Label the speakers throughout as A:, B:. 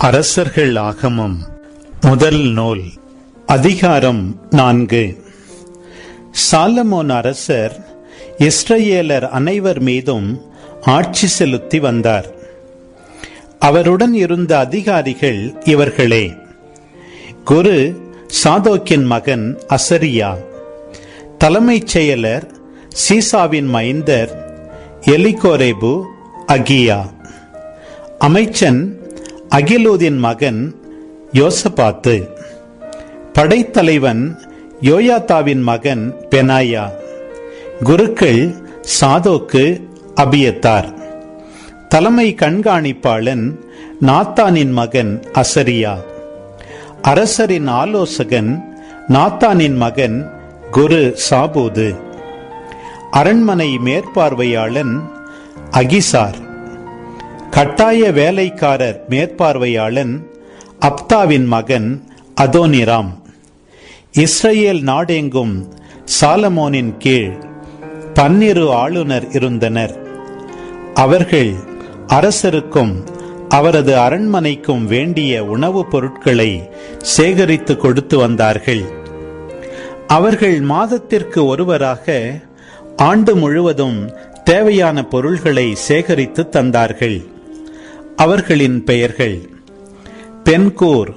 A: அரசர்கள் ஆகமம். முதல் நூல். அதிகாரம் நான்கு. சாலமோன் அரசர் இஸ்ரேலர் அனைவர் மீதும் ஆட்சி செலுத்தி வந்தார். அவருடன் இருந்த அதிகாரிகள் இவர்களே. குரு சாதோக்கின் மகன் அசரியா. தலைமைச் செயலர் சீசாவின் மைந்தர் எலிகோரேபு அகியா. அமைச்சன் அகிலூதின் மகன் யோசபாத்து. படைத்தலைவன் யோயாத்தாவின் மகன் பெனாயா. குருக்கள் சாதோக்கு அபியத்தார். தலைமை கண்காணிப்பாளன் நாத்தானின் மகன் அசரியா. அரசரின் ஆலோசகன் நாத்தானின் மகன் குரு சாபூது. அரண்மனை மேற்பார்வையாளன் அகிசார். கட்டாய வேலைக்காரர் மேற்பார்வையாளன் அப்தாவின் மகன் அதோனிராம். இஸ்ரேல் நாடெங்கும் சாலமோனின் கீழ் பன்னிரு ஆளுநர் இருந்தனர். அவர்கள் அரசருக்கும் அவரது அரண்மனைக்கும் வேண்டிய உணவுப் பொருட்களை சேகரித்து கொடுத்து வந்தார்கள். அவர்கள் மாதத்திற்கு ஒருவராக ஆண்டு முழுவதும் தேவையான பொருள்களை சேகரித்து தந்தார்கள். அவர்களின் பெயர்கள். பென்கூர்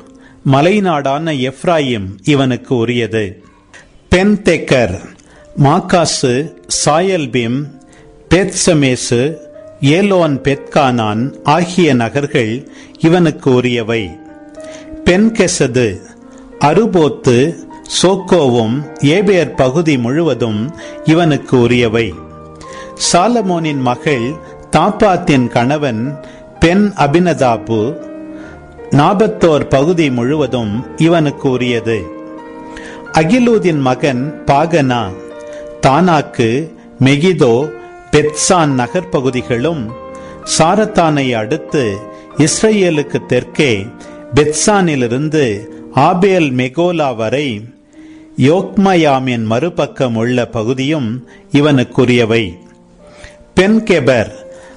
A: மலைநாடான எஃப்ராயிம் இவனுக்கு உரியது. பென்தெக்கர் மாக்காசு சாயல்பிம் பெத்சமேசு ஏலோன் பெத்கானான் ஆகிய நகர்கள் இவனுக்கு உரியவை. பென்கெசது அருபோத்து சோக்கோவும் ஏபேர் பகுதி முழுவதும் இவனுக்கு உரியவை. சாலமோனின் மகள் தாப்பாத்தின் கணவன் பெண் அபினதாபு நாபத்தோர் பகுதி முழுவதும் இவனுக்கு உரியது அகிலூதின் மகன் பாகனா தானாக்கு மெகிதோ பெத்சான் நகர்பகுதிகளும் சாரத்தானை அடுத்து இஸ்ரேலுக்கு தெற்கே பெத்சானிலிருந்து ஆபேல் மெகோலா வரை யோக்மயாமின் மறுபக்கம் உள்ள பகுதியும் இவனுக்குரியவை. பென்கெபர்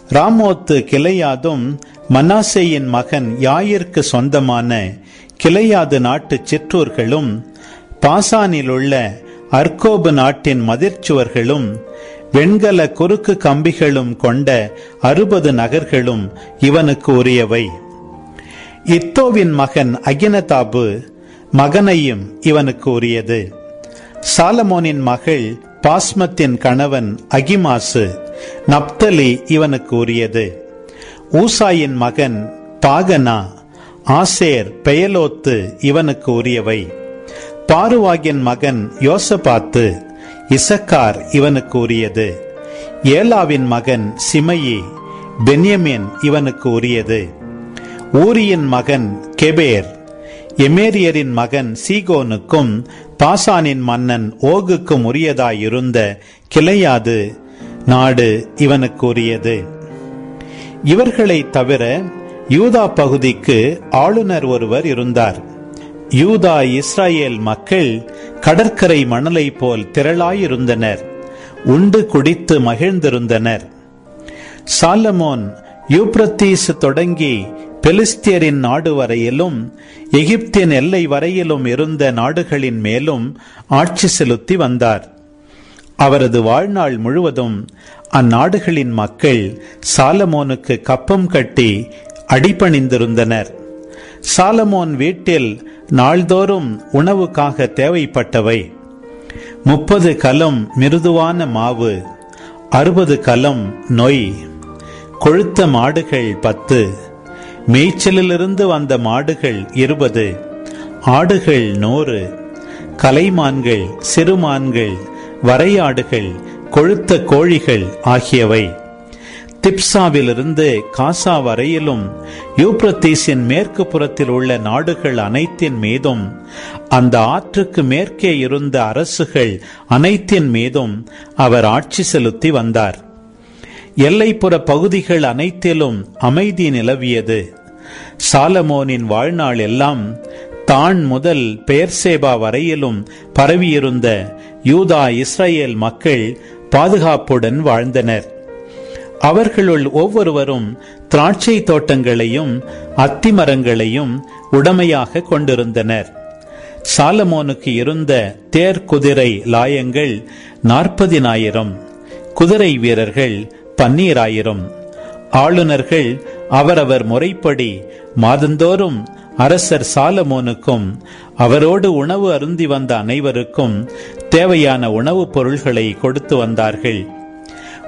A: ராமோத்து கிளையாதும் மனாசேயின் மகன் யாயிற்கு சொந்தமான கிளையாது நாட்டு சிற்றூர்களும் பாசானில் உள்ள அர்கோபு நாட்டின் மதிர்ச்சுவர்களும் வெண்கல குறுக்கு கம்பிகளும் கொண்ட அறுபது நகர்களும் இவனுக்கு உரியவை. இத்தோவின் மகன் அகினதாபு மகனையும் இவனுக்கு உரியது. சாலமோனின் மகள் பாஸ்மத்தின் கணவன் அகிமாசு நப்தலி இவனுக்கு உரியது. ஊசாயின் மகன் பாகனா ஆசேர் பெயலோத்து இவனுக்கு உரியவை. பாருவாகின் மகன் யோசபாத்து இசக்கார் இவனுக்கு உரியது. ஏலாவின் மகன் சிமையி பென்யமின் இவனுக்கு உரியது. ஊரியின் மகன் கெபேர் எமேரியரின் மகன் சீகோனுக்கும் பாசானின் மன்னன் ஓகுக்கும் உரியதாயிருந்த கிளையாது நாடு இவனுக்கு உரியது இவர்களை தவிர யூதா பகுதிக்கு ஆளுநர் ஒருவர் இருந்தார். யூதா இஸ்ரேல் மக்கள் கடற்கரை மணலை போல் திரளாயிருந்தனர். உண்டு குடித்து மகிழ்ந்திருந்தனர். சாலமோன் யூப்ரத்தீஸ் தொடங்கி பெலிஸ்தியரின் நாடு வரையிலும் எகிப்தின் எல்லை வரையிலும் இருந்த நாடுகளின் மேலும் ஆட்சி செலுத்தி வந்தார். அவரது வாழ்நாள் முழுவதும் அந்நாடுகளின் மக்கள் சாலமோனுக்கு கப்பம் கட்டி அடிபணிந்திருந்தனர். சாலமோன் வீட்டில் நாள்தோறும் உணவுக்காக தேவைப்பட்டவை. முப்பது கலம் மிருதுவான மாவு அறுபது கலம் நொய் கொழுத்த மாடுகள் பத்து மேய்ச்சலிலிருந்து வந்த மாடுகள் இருபது ஆடுகள் நூறு கலைமான்கள் சிறுமான்கள் வரையாடுகள் கொழுத்த கோழிகள் ஆகியவை. திப்சாவிலிருந்து காசா வரையிலும் யூப்ரத்தீஸின் மேற்கு புறத்தில் உள்ள நாடுகள் அனைத்தின் மீதும் அந்த ஆற்றுக்கு மேற்கே இருந்த அரசுகள் அனைத்தின் மீதும் அவர் ஆட்சி செலுத்தி வந்தார். எல்லைப்புற பகுதிகள் அனைத்திலும் அமைதி நிலவியது. சாலமோனின் வாழ்நாள் எல்லாம் தான் முதல் பெயர்சேபா வரையிலும் பரவியிருந்த யூதா இஸ்ரேல் மக்கள் பாதுகாப்புடன் வாழ்ந்தனர். அவர்களுள் ஒவ்வொருவரும் திராட்சை தோட்டங்களையும் அத்திமரங்களையும் உடமையாக கொண்டிருந்தனர். சாலமோனுக்கு இருந்த தேர் குதிரை லாயங்கள் நாற்பதினாயிரம் குதிரை வீரர்கள் பன்னீராயிரம். ஆளுநர்கள் அவரவர் முறைப்படி மாதந்தோறும் அரசர் சாலமோனுக்கும் அவரோடு உணவு அருந்தி வந்த அனைவருக்கும் தேவையான உணவுப் பொருள்களை கொடுத்து வந்தார்கள்.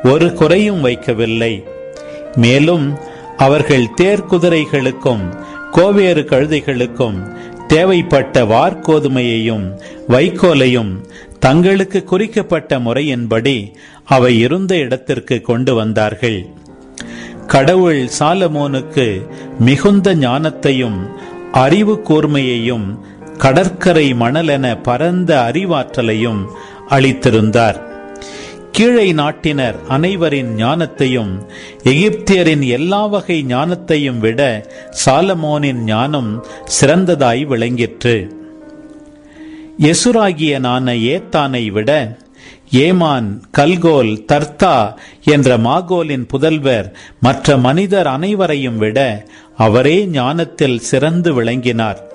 A: ஒரு குறையும் வைக்கவில்லை. மேலும் அவர்கள் தேர்குதிரைகளுக்கும் கோவேறு கழுதைகளுக்கும் தேவைப்பட்ட வார்கோதுமையையும் வைக்கோலையும் தங்களுக்கு குறிக்கப்பட்ட முறையின்படி அவை இருந்த இடத்திற்கு கொண்டு வந்தார்கள். கடவுள் சாலமோனுக்கு மிகுந்த ஞானத்தையும் அறிவு கூர்மையையும் கடற்கரை மணலென பரந்த அறிவாற்றலையும் அளித்திருந்தார். கீழை நாட்டினர் அனைவரின் ஞானத்தையும் எகிப்தியரின் எல்லா வகை ஞானத்தையும் விட சாலமோனின் ஞானம் சிறந்ததாய் விளங்கிற்று. எசுராகியனான ஏத்தானை விட ஏமான் கல்கோல் தர்த்தா என்ற மாகோலின் புதல்வர் மற்ற மனிதர் அனைவரையும் விட அவரே ஞானத்தில் சிறந்து விளங்கினார்.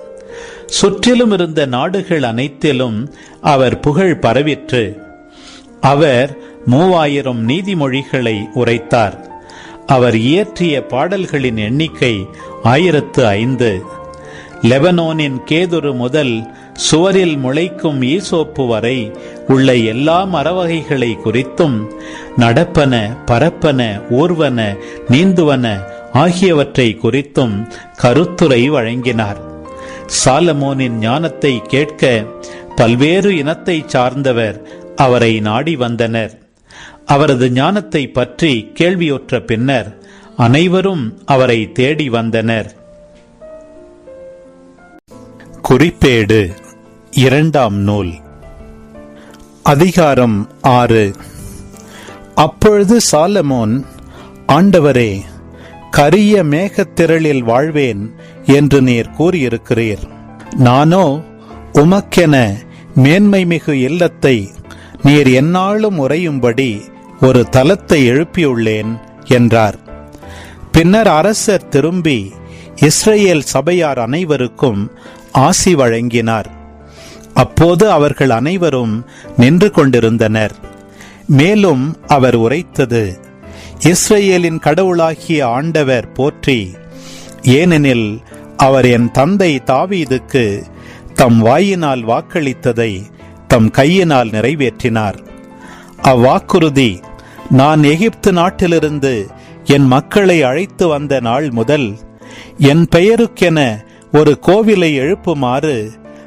A: சுற்றிலும் இருந்த நாடுகள் அனைத்திலும் அவர் புகழ் பரவிற்று. அவர் மூவாயிரம் நீதிமொழிகளை உரைத்தார். அவர் இயற்றிய பாடல்களின் எண்ணிக்கை ஆயிரத்து ஐந்து. லெபனோனின் கேதுரு முதல் சுவரில் முளைக்கும் ஈசோப்பு வரை உள்ள எல்லா மரவகைகளை குறித்தும் நடப்பன பரப்பன ஊர்வன நீந்துவன ஆகியவற்றை குறித்தும் கருத்துரை வழங்கினார். சாலமோனின் ஞானத்தை கேட்க பல்வேறு இனத்தை சார்ந்தவர் அவரை நாடி வந்தனர். அவரது ஞானத்தை பற்றி கேள்வியுற்ற பின்னர் அனைவரும் அவரை தேடி வந்தனர். குறிப்பேடு இரண்டாம் நூல். அதிகாரம் ஆறு. அப்பொழுது சாலமோன் ஆண்டவரே கரிய மேகத்திரளில் வாழ்வேன் என்று நீர் கூறியிருக்கிறீர். நானோ உமக்கென மேன்மை மிகு இல்லத்தை நீர் எந்நாளும் உறையும்படி ஒரு தலத்தை எழுப்பியுள்ளேன் என்றார். பின்னர் அரசர் திரும்பி இஸ்ரேல் சபையார் அனைவருக்கும் ஆசி வழங்கினார். அப்போது அவர்கள் அனைவரும் நின்று கொண்டிருந்தனர். மேலும் அவர் உரைத்தது இஸ்ரேலின் கடவுளாகிய ஆண்டவர் போற்றி ஏனெனில் அவர் என் தந்தை தாவீதுக்கு தம் வாயினால் வாக்களித்ததை தம் கையினால் நிறைவேற்றினார். அவ்வாக்குறுதி நான் எகிப்து நாட்டிலிருந்து என் மக்களை அழைத்து வந்த நாள் முதல் என் பெயருக்கென ஒரு கோவிலை எழுப்புமாறு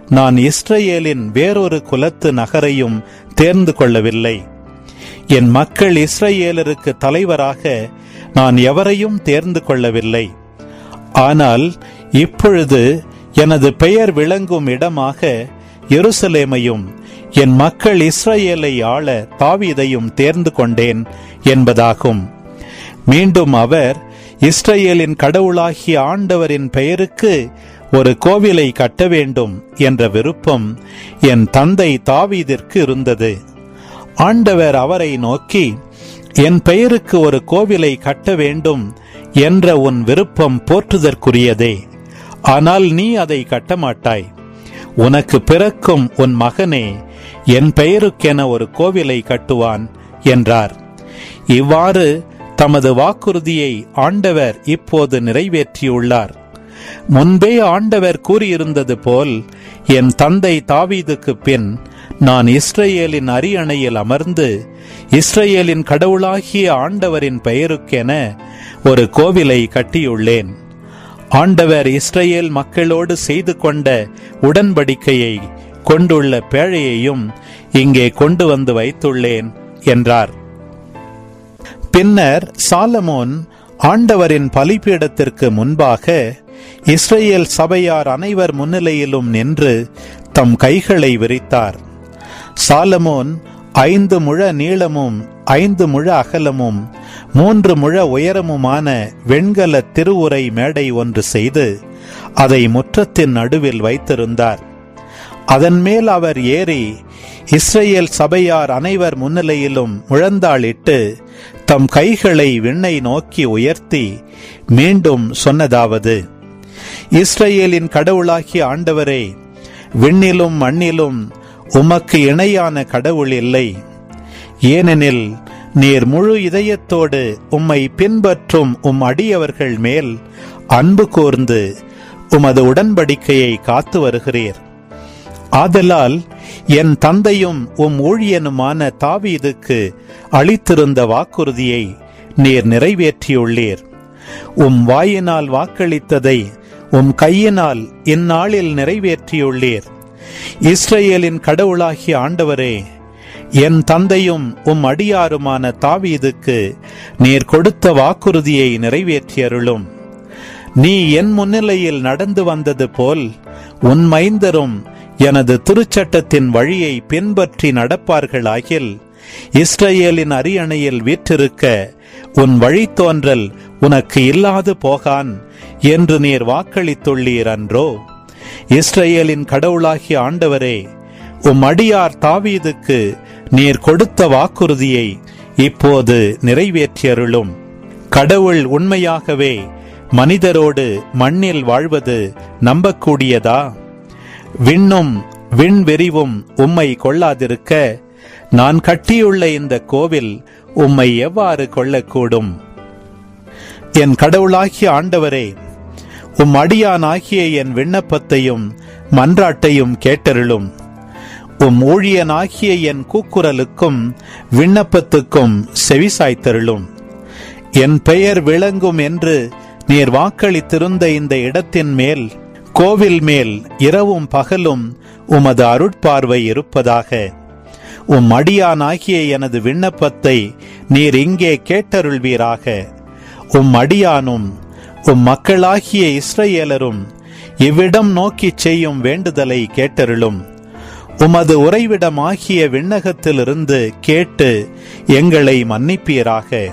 A: நான் இஸ்ரேலின் வேறொரு குலத்து நகரையும் தேர்ந்து கொள்ளவில்லை. என் மக்கள் இஸ்ரேலருக்கு தலைவராக நான் எவரையும் தேர்ந்து கொள்ளவில்லை. ஆனால் இப்பொழுது எனது பெயர் விளங்கும் இடமாக எருசலேமையும் என் மக்கள் இஸ்ரேலை ஆள தாவீதையும் தேர்ந்து கொண்டேன் என்பதாகும். மீண்டும் அவர் இஸ்ரேலின் கடவுளாகிய ஆண்டவரின் பெயருக்கு ஒரு கோவிலை கட்ட வேண்டும் என்ற விருப்பம் என் தந்தை தாவீதிற்கு இருந்தது. ஆண்டவர் அவரை நோக்கி என் பெயருக்கு ஒரு கோவிலை கட்ட வேண்டும் என்ற உன் விருப்பம் போற்றுதற்குரியதே. ஆனால் நீ அதை கட்டமாட்டாய். உனக்கு பிறக்கும் உன் மகனே என் பெயருக்கென ஒரு கோவிலை கட்டுவான் என்றார். இவ்வாறு தமது வாக்குறுதியை ஆண்டவர் இப்போது நிறைவேற்றியுள்ளார். முன்பே ஆண்டவர் கூறியிருந்தது போல் என் தந்தை தாவீதுக்கு பின் நான் இஸ்ரேலின் அரியணையில் அமர்ந்து இஸ்ரேலின் கடவுளாகிய ஆண்டவரின் பெயருக்கென ஒரு கோவிலை கட்டியுள்ளேன். ஆண்டவர் இஸ்ரேல் மக்களோடு செய்து கொண்ட உடன்படிக்கையை கொண்டுள்ள பேழையையும் இங்கே கொண்டு வந்து வைத்துள்ளேன் என்றார். பின்னர் சாலமோன் ஆண்டவரின் பலிப்பீடத்திற்கு முன்பாக இஸ்ரேல் சபையார் அனைவர் முன்னிலையிலும் நின்று தம் கைகளை விரித்தார். சாலமோன் ஐந்து முழ நீளமும் ஐந்து முழ அகலமும் மூன்று முழ உயரமுமான வெண்கல திருவுரை மேடை ஒன்று செய்து அதை முற்றத்தின் நடுவில் வைத்திருந்தார். அதன் மேல் அவர் ஏறி இஸ்ரேல் சபையார் அனைவர் முன்னிலையிலும் முழந்தாளிட்டு தம் கைகளை விண்ணை நோக்கி உயர்த்தி மீண்டும் சொன்னதாவது இஸ்ரேலின் கடவுளாகிய ஆண்டவரே விண்ணிலும் மண்ணிலும் உமக்கு இணையான கடவுள் இல்லை. ஏனெனில் நீர் முழு இதயத்தோடு உம்மை பின்பற்றும் உம் அடியவர்கள் மேல் அன்பு கூர்ந்து உமது உடன்படிக்கையை காத்து வருகிறீர். ஆதலால் என் தந்தையும் உம் ஊழியனுமான தாவீதுக்கு அளித்திருந்த வாக்குறுதியை நீர் நிறைவேற்றியுள்ளீர். உம் வாயினால் வாக்களித்ததை உம் கையினால் இந்நாளில் நிறைவேற்றியுள்ளீர். இஸ்ரேலின் கடவுளாகிய ஆண்டவரே என் தந்தையும் உம் அடியாருமான தாவீதுக்கு நீர் கொடுத்த வாக்குறுதியை நிறைவேற்றியருளும். நீ என் முன்னிலையில் நடந்து வந்தது போல் உன் மைந்தரும் எனது திருச்சட்டத்தின் வழியை பின்பற்றி நடப்பார்களாகில் இஸ்ரேலின் அரியணையில் வீற்றிருக்க உன் வழித்தோன்றல் உனக்கு இல்லாது போகான் என்று நீர் வாக்களித்துள்ளீர் அன்றோ. இஸ்ரேலின் கடவுளாகிய ஆண்டவரே உம் அடியார் தாவீதுக்கு நீர் கொடுத்த வாக்குறுதியை இப்போது நிறைவேற்றியருளும். கடவுள் உண்மையாகவே மனிதரோடு மண்ணில் வாழ்வது நம்பக்கூடியதா? விண்ணும் விண்வெறிவும் உம்மை கொள்ளாதிருக்க நான் கட்டியுள்ள இந்த கோவில் உம்மை எவ்வாறு கொள்ளக்கூடும்? என் கடவுளாகிய ஆண்டவரே உம் அடியானாகிய என் விண்ணப்பத்தையும் மன்றாட்டையும் கேட்டருளும். உம் ஊழியனாகிய என் கூக்குரலுக்கும் விண்ணப்பத்துக்கும் செவிசாய்த்தருளும். என் பெயர் விளங்கும் என்று நீர் வாக்களித்திருந்த இந்த இடத்தின் மேல் கோவில் மேல் இரவும் பகலும் உமது அருட்பார்வை இருப்பதாக. உம் அடியானாகிய எனது விண்ணப்பத்தை நீர் இங்கே கேட்டருள்வீராக. உம் அடியானும் உம் மக்களாகிய இஸ்ரேலரும் இவ்விடம் நோக்கிச் செய்யும் வேண்டுதலை கேட்டருளும். உமது உறைவிடமாகிய விண்ணகத்திலிருந்து கேட்டு எங்களை மன்னிப்பீராக.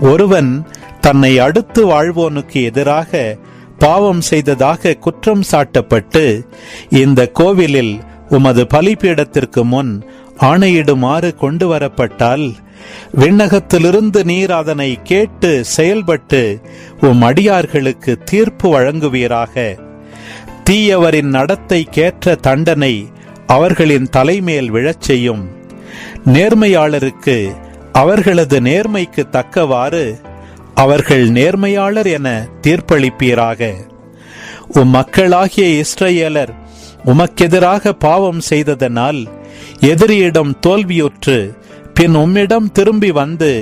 A: ஒருவன் தன்னை அடுத்து வாழ்வோனுக்கு எதிராக பாவம் செய்ததாக குற்றம் சாட்டப்பட்டு இந்த கோவிலில் உமது பலிபீடத்திற்கு முன் ஆணையிடுமாறு கொண்டு வரப்பட்டால் விண்ணகத்திலிருந்து நீர் அதனை கேட்டு செயல்பட்டு உம் அடியார்களுக்கு தீர்ப்பு வழங்குவீராக. தீயவரின் நடத்தைக்கேற்ற தண்டனை அவர்களின் தலைமேல் விழச் செய்யும். நேர்மையாளருக்கு அவர்களது நேர்மைக்கு தக்கவாறு அவர்கள் நேர்மையாளர் என தீர்ப்பளிப்பீராக. உம் மக்களாகிய இஸ்ரேலர் உமக்கெதிராக பாவம் செய்ததனால் எதிரியிடம் தோல்வியுற்று பின் உம்மிடம் திரும்பி வந்து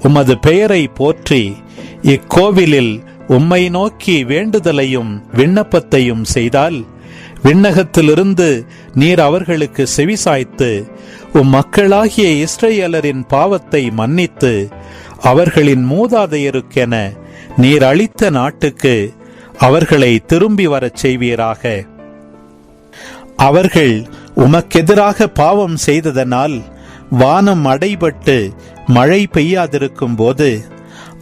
A: உமது பெயரை போற்றி இக்கோவிலில் உம்மை நோக்கி வேண்டுதலையும் விண்ணப்பத்தையும் செய்தால் விண்ணகத்திலிருந்து நீர் அவர்களுக்கு செவிசாய்த்து உம் மக்களாகிய இஸ்ரேலரின் பாவத்தை மன்னித்து அவர்களின் மூதாதையருக்கென நீர் அளித்த நாட்டுக்கு அவர்களை திரும்பி வரச் செய்வீராக. அவர்கள் உமக்கெதிராக பாவம் செய்ததனால் வானம் அடைபட்டு மழை பெய்யாதிருக்கும் போது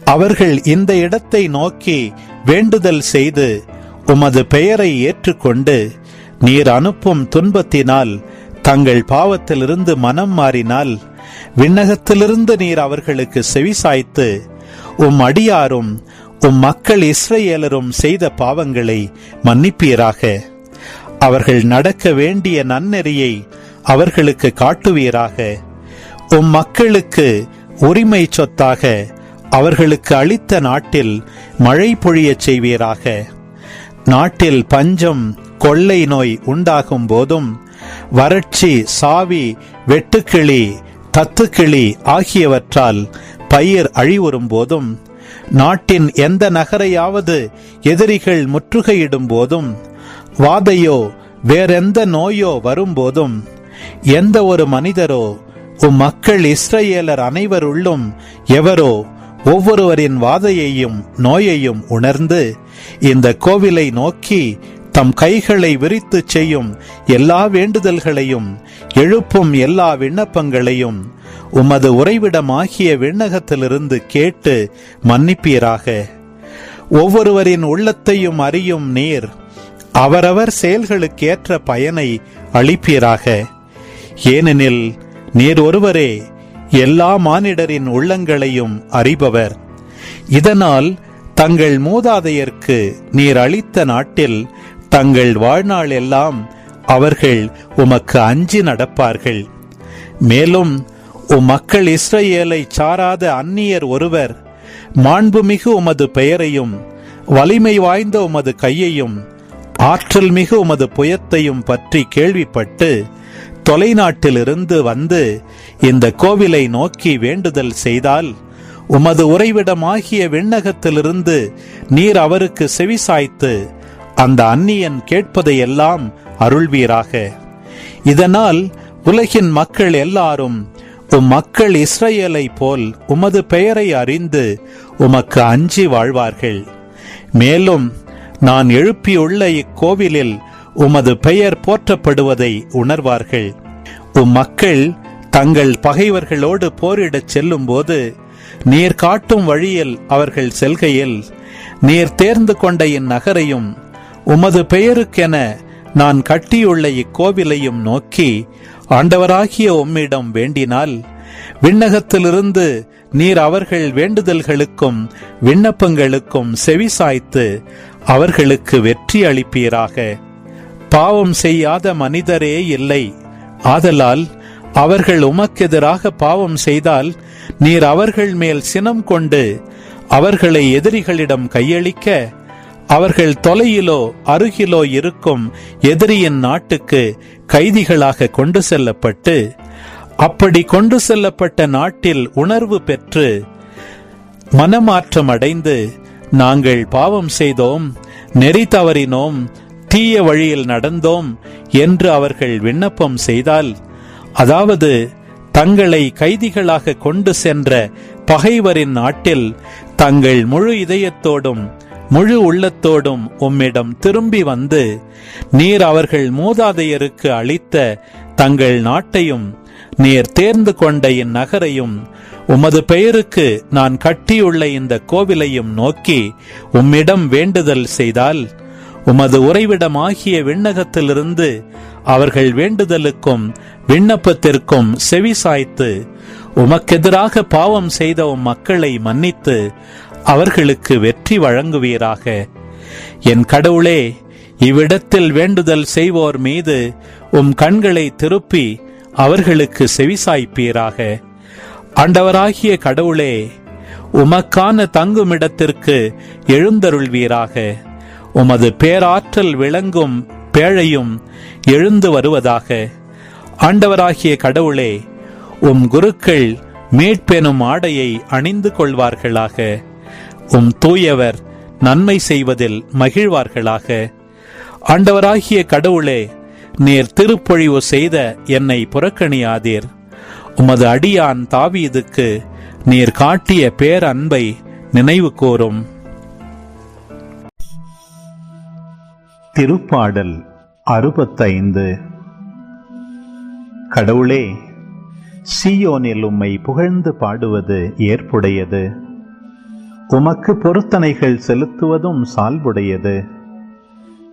A: அவர்கள் இந்த இடத்தை நோக்கி வேண்டுதல் செய்து உமது பெயரை ஏற்றுக்கொண்டு நீர் அனுப்பும் துன்பத்தினால் தங்கள் பாவத்திலிருந்து மனம் மாறினால் விண்ணகத்திலிருந்து நீர் அவர்களுக்கு செவிசாய்த்து உம் அடியாரும் உம் மக்கள் இஸ்ரேலரும் செய்த பாவங்களை மன்னிப்பீராக. அவர்கள் நடக்க வேண்டிய நன்னெறியை அவர்களுக்கு காட்டுவீராக. உம் மக்களுக்கு உரிமை சொத்தாக அவர்களுக்கு அளித்த நாட்டில் மழை பொழியச் செய்வீராக. நாட்டில் பஞ்சம் கொள்ளை நோய் உண்டாகும் போதும் வறட்சி சாவி வெட்டுக்கிளி தத்துக்கிளி ஆகியவற்றால் பயிர் அழிவுறும் போதும் நாட்டின் எந்த நகரையாவது எதிரிகள் முற்றுகையிடும் போதும் வாதையோ வேறெந்த நோயோ வரும்போதும் எந்த ஒரு மனிதரோ உம் மக்கள் இஸ்ரேலர் அனைவருள்ளும் எவரோ ஒவ்வொருவரின் வாதையையும் நோயையும் உணர்ந்து இந்த கோவிலை நோக்கி தம் கைகளை விரித்து செய்யும் எல்லா வேண்டுதல்களையும் எழுப்பும் எல்லா விண்ணப்பங்களையும் உமது உறைவிடமாகிய விண்ணகத்திலிருந்து கேட்டு மன்னிப்பீராக. ஒவ்வொருவரின் உள்ளத்தையும் அறியும் நீர் அவரவர் செயல்களுக்கேற்ற பயனை அளிப்பீராக. ஏனெனில் நீர் ஒருவரே எல்லா மானிடரின் உள்ளங்களையும் அறிபவர். இதனால் தங்கள் மூதாதையர்க்கு நீர் அளித்த நாட்டில் தங்கள் வாழ்நாள் எல்லாம் அவர்கள் உமக்கு அஞ்சி நடப்பார்கள். மேலும் உம் மக்கள் இஸ்ரேலை சாராத அந்நியர் ஒருவர் மாண்புமிகு உமது பெயரையும் வலிமை வாய்ந்த உமது கையையும் ஆற்றல் மிகு உமது புயத்தையும் பற்றி கேள்விப்பட்டு தொலைநாட்டிலிருந்து வந்து இந்த கோவிலை நோக்கி வேண்டுதல் செய்தால் உமது உறைவிடமாகிய விண்ணகத்திலிருந்து நீர் அவருக்கு செவிசாய்த்து அந்த அந்நியன் கேட்பதையெல்லாம் அருள்வீராக. இதனால் உலகின் மக்கள் எல்லாரும் உம் மக்கள் இஸ்ரேலை போல் உமது பெயரை அறிந்து உமக்கு அஞ்சி வாழ்வார்கள். மேலும் நான் எழுப்பியுள்ள இக்கோவிலில் உமது பெயர் போற்றப்படுவதை உணர்வார்கள். உம் மக்கள் தங்கள் பகைவர்களோடு போரிடச் செல்லும்போது நீர் காட்டும் வழியில் அவர்கள் செல்கையில் நீர் தேர்ந்து கொண்ட இந்நகரையும் உமது பெயருக்கென நான் கட்டியுள்ள இக்கோவிலையும் நோக்கி ஆண்டவராகிய உம்மிடம் வேண்டினால் விண்ணகத்திலிருந்து நீர் அவர்கள் வேண்டுதல்களுக்கும் விண்ணப்பங்களுக்கும் செவிசாய்த்து அவர்களுக்கு வெற்றி அளிப்பீராக. பாவம் செய்யாத மனிதரே இல்லை. ஆதலால் அவர்கள் உமக்கெதிராக பாவம் செய்தால் நீர் அவர்கள் மேல் சினம் கொண்டு அவர்களை எதிரிகளிடம் கையளிக்க அவர்கள் தொலையிலோ அருகிலோ இருக்கும் எதிரியின் நாட்டுக்கு கைதிகளாக கொண்டு செல்லப்பட்டு அப்படி கொண்டு செல்லப்பட்ட நாட்டில் உணர்வு பெற்று மனமாற்றம் அடைந்து நாங்கள் பாவம் செய்தோம் நெறி தவறினோம் தீய வழியில் நடந்தோம் என்று அவர்கள் விண்ணப்பம் செய்தால் அதாவது தங்களை கைதிகளாக கொண்டு சென்ற பகைவரின் நாட்டில் தங்கள் முழு இதயத்தோடும் முழு உள்ளத்தோடும் உம்மிடம் திரும்பி வந்து நீர் அவர்கள் மூதாதையருக்கு அளித்த தங்கள் நாட்டையும் நீர் தேர்ந்து கொண்ட இந்நகரையும் உமது பெயருக்கு நான் கட்டியுள்ள இந்த கோவிலையும் நோக்கி உம்மிடம் வேண்டுதல் செய்தால் உமது உறைவிடமாகிய விண்ணகத்திலிருந்து அவர்கள் வேண்டுதலுக்கும் விண்ணப்பத்திற்கும் செவி சாய்த்து உமக்கெதிராக பாவம் செய்த உம் மக்களை மன்னித்து அவர்களுக்கு வெற்றி வழங்குவீராக. என் கடவுளே இவ்விடத்தில் வேண்டுதல் செய்வோர் மீது உம் கண்களை திருப்பி அவர்களுக்கு செவிசாய்ப்பீராக. ஆண்டவராகிய கடவுளே உமக்கான தங்குமிடத்திற்கு எழுந்தருள்வீராக. உமது பேராற்றல் விளங்கும் பேழையும் எழுந்து வருவதாக. ஆண்டவராகிய கடவுளே உம் குருக்கள் மீட்பெனும் ஆடையை அணிந்து கொள்வார்களாக. உம் தூயவர் நன்மை செய்வதில் மகிழ்வார்களாக. ஆண்டவராகிய கடவுளே நீர் திருப்பொழிவு செய்த என்னை புறக்கணியாதீர். உமது அடியான் தாவீதுக்கு நீர் காட்டிய பேரன்பை நினைவு கூறும் திருப்பாடல் அறுபத்தைந்து. கடவுளே சீயோனில் உம்மை புகழ்ந்து பாடுவது ஏற்புடையது. உமக்கு பொருத்தனைகள் செலுத்துவதும் சால்புடையது.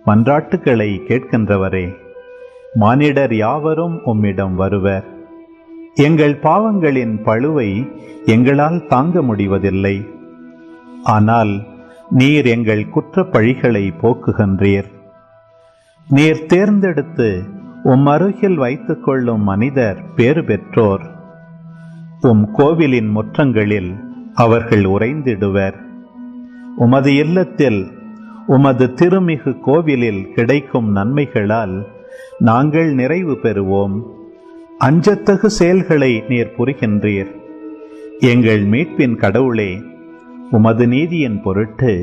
A: மன்றாட்டுகளை கேட்கின்றவரே மானிடர் யாவரும் உம்மிடம் வருவர். எங்கள் பாவங்களின் பழுவை எங்களால் தாங்க முடிவதில்லை. ஆனால் நீர் எங்கள் குற்றப் பழிகளை போக்குகின்றீர். நீர் தேர்ந்தெடுத்து உம் அருகில் வைத்துக் கொள்ளும் மனிதர் பேறு பெற்றோர் உம் கோவிலின் முற்றங்களில் அவர்கள் உறைந்திடுவர். உமது இல்லத்தில் உமது திருமிகு கோவிலில் கிடைக்கும் நன்மைகளால் நாங்கள் நிறைவு பெறுவோம். அஞ்சத்தகு செயல்களை நீர் புரிகின்றீர். எங்கள் மீட்பின் கடவுளே உமது நீதியின் பொருட்டு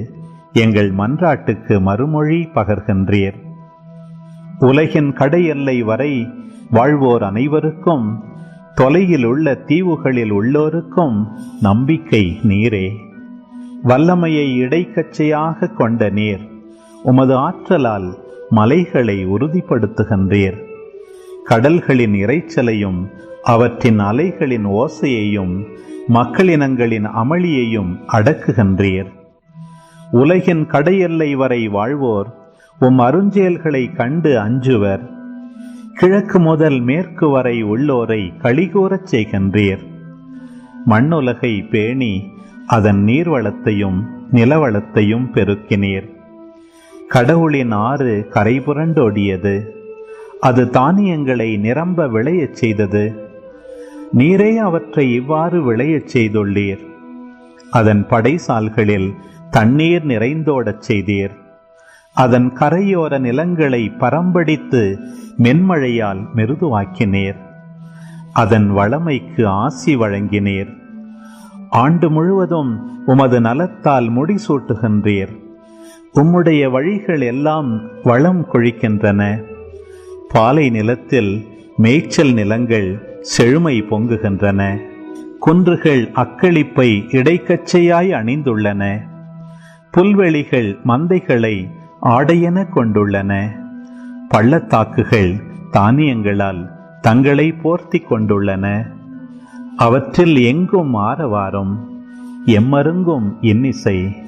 A: எங்கள் மன்றாட்டுக்கு மறுமொழி பகர்கின்றீர். உலகின் கடையெல்லை வரை வாழ்வோர் அனைவருக்கும் தொலையில் உள்ள தீவுகளில் உள்ளோருக்கும் நம்பிக்கை நீரே. வல்லமையை இடைக்கச்சையாக கொண்ட நீர் உமது ஆற்றலால் மலைகளை உறுதிப்படுத்துகின்றீர். கடல்களின் இரைச்சலையும் அவற்றின் அலைகளின் ஓசையையும் மக்களினங்களின் அமளியையும் அடக்குகின்றீர். உலகின் கடையெல்லை வரை வாழ்வோர் உம் அருஞ்செயல்களை கண்டு அஞ்சுவர். கிழக்கு முதல் மேற்கு வரை உள்ளோரை கழிகூறச் செய்கின்றீர். மண்ணுலகை பேணி அதன் நீர்வளத்தையும் நிலவளத்தையும் பெருக்கினீர். கடவுளின் ஆறு கரை புரண்டோடியது அது தானியங்களை நிரம்ப விளையச் செய்தது. நீரே அவற்றை இவ்வாறு விளையச் செய்துள்ளீர். அதன் படைசால்களில் தண்ணீர் நிறைந்தோடச் செய்தீர். அதன் கரையோர நிலங்களை பரம்படித்து மென்மழையால் மெருதுவாக்கினேர். அதன் வளமைக்கு ஆசி வழங்கினேர். ஆண்டு முழுவதும் உமது நலத்தால் முடிசூட்டுகின்றீர். உம்முடைய வழிகள் எல்லாம் வளம் கொழிக்கின்றன. பாலை நிலத்தில் மேய்ச்சல் நிலங்கள் செழுமை பொங்குகின்றன. குன்றுகள் அக்களிப்பை இடைக்கச்சையாய் அணிந்துள்ளன. புல்வெளிகள் மந்தைகளை ஆடையென கொண்டுள்ளன. பள்ளத்தாக்குகள் தானியங்களால் தங்களை போர்த்தி கொண்டுள்ளன. அவற்றில் எங்கும் ஆரவாரம் எம்மருங்கும் இன்னிசை.